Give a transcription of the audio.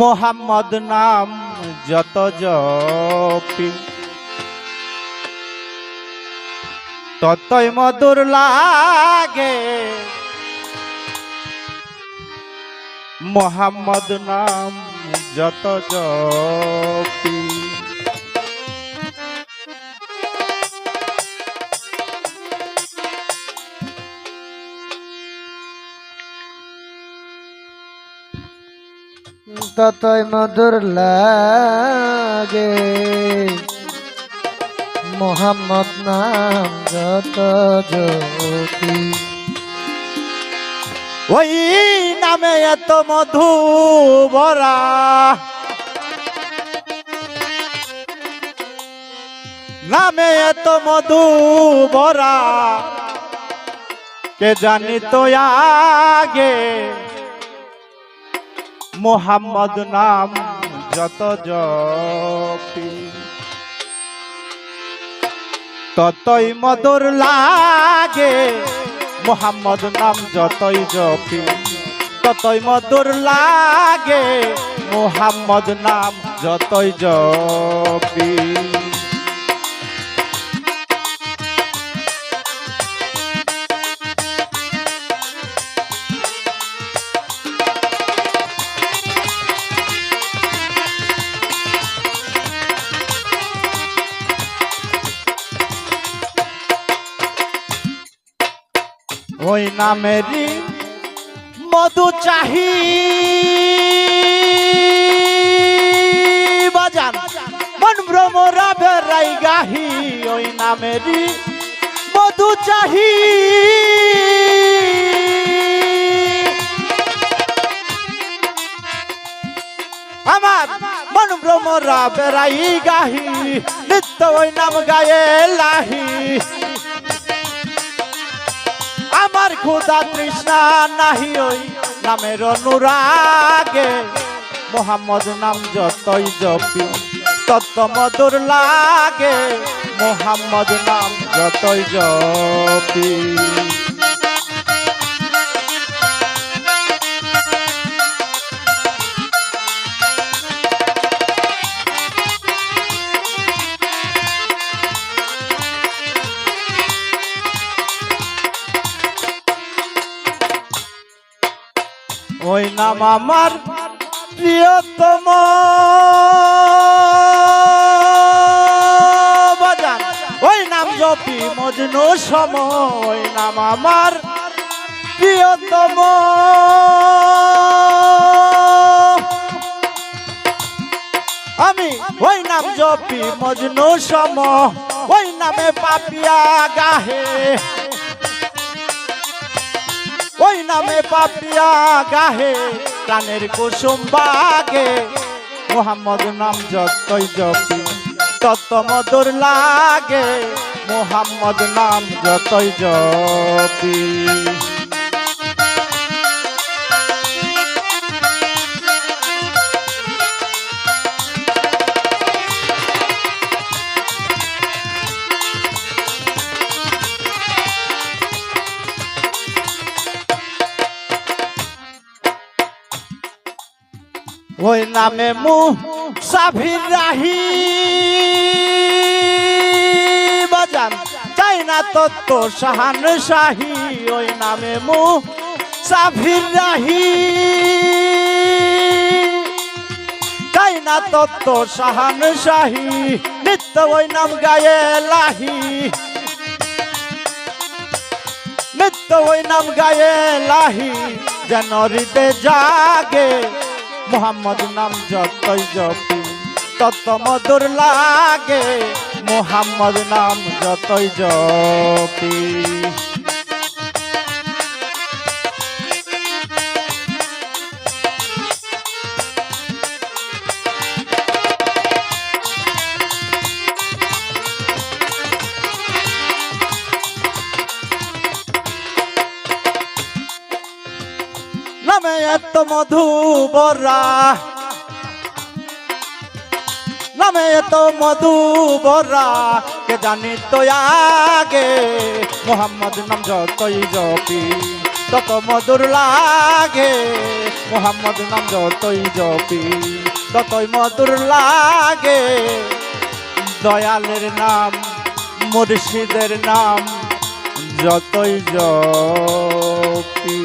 মোহাম্মদ নাম যত জপি। ততই মধুর লাগে। মোহাম্মদ নাম যত জপি ততই মধুর লাগে। মোহাম্মদ নাম যত জ্যোতি। ওই নামে এত মধু ভরা। নামে এত মধু ভরা। কে জানি তো আগে মোহাম্মদ নাম যত জপি। ততই মধুর লাগে, মোহাম্মদ নাম যতই জপি। ততই মধুর লাগে, মোহাম্মদ নাম যতই জপি। ওই নামেরই মধু চাহি। বাজান, মন ভ্রমরা বেড়াই গাহি, ওই নামেরই মধু চাহি। আমার মন ভ্রমরা বেড়াই গাহি, নিত্য ওই নাম গায়ে লাহি। আমার ক্ষুদা তৃষ্ণা নাহি ওই নামের অনুরাগে। মোহাম্মদ নাম যতই জপি, তত মধুর লাগে। মোহাম্মদ নাম যতই জপি। ওই নাম আমার প্রিয়তম। বাজান, ওই নাম জপি মজনু সম, ওই নাম আমার প্রিয়তম। আমি ওই নাম জপি মজনু সম, ওই নামে পাপিয়া গাহে ওই নামে পাপিয়া গাহে, প্রাণের কুসুম বাগে। মোহাম্মদ নাম যতই জপি, তত মধুর লাগে। মোহাম্মদ নাম যতই জপি। ওই নামে মু সাভির রাহি। বাজান, চাই না তত্ত্ব সাহান শাহী ওই নামে মু সাভির রাহি। চাই না তত্ত্ব সাহান শাহী নিত্য ওই নাম গায়ে লাহি। নিত্য ওই নাম গায়ে লাহি। যেন জাগে মোহাম্মদ নাম যতই জপি তত মধুর লাগে। মোহাম্মদ নাম যতই জপি। মধু বরা নামে এত মধু বরা কে জানি তো আগে? মোহাম্মদ নাম যতই জপি, তত মধুর লাগে। মোহাম্মদ নাম যতই জপি, ততই মধুর লাগে। দয়ালের নাম, মুর্শিদের নাম, যতই জপি।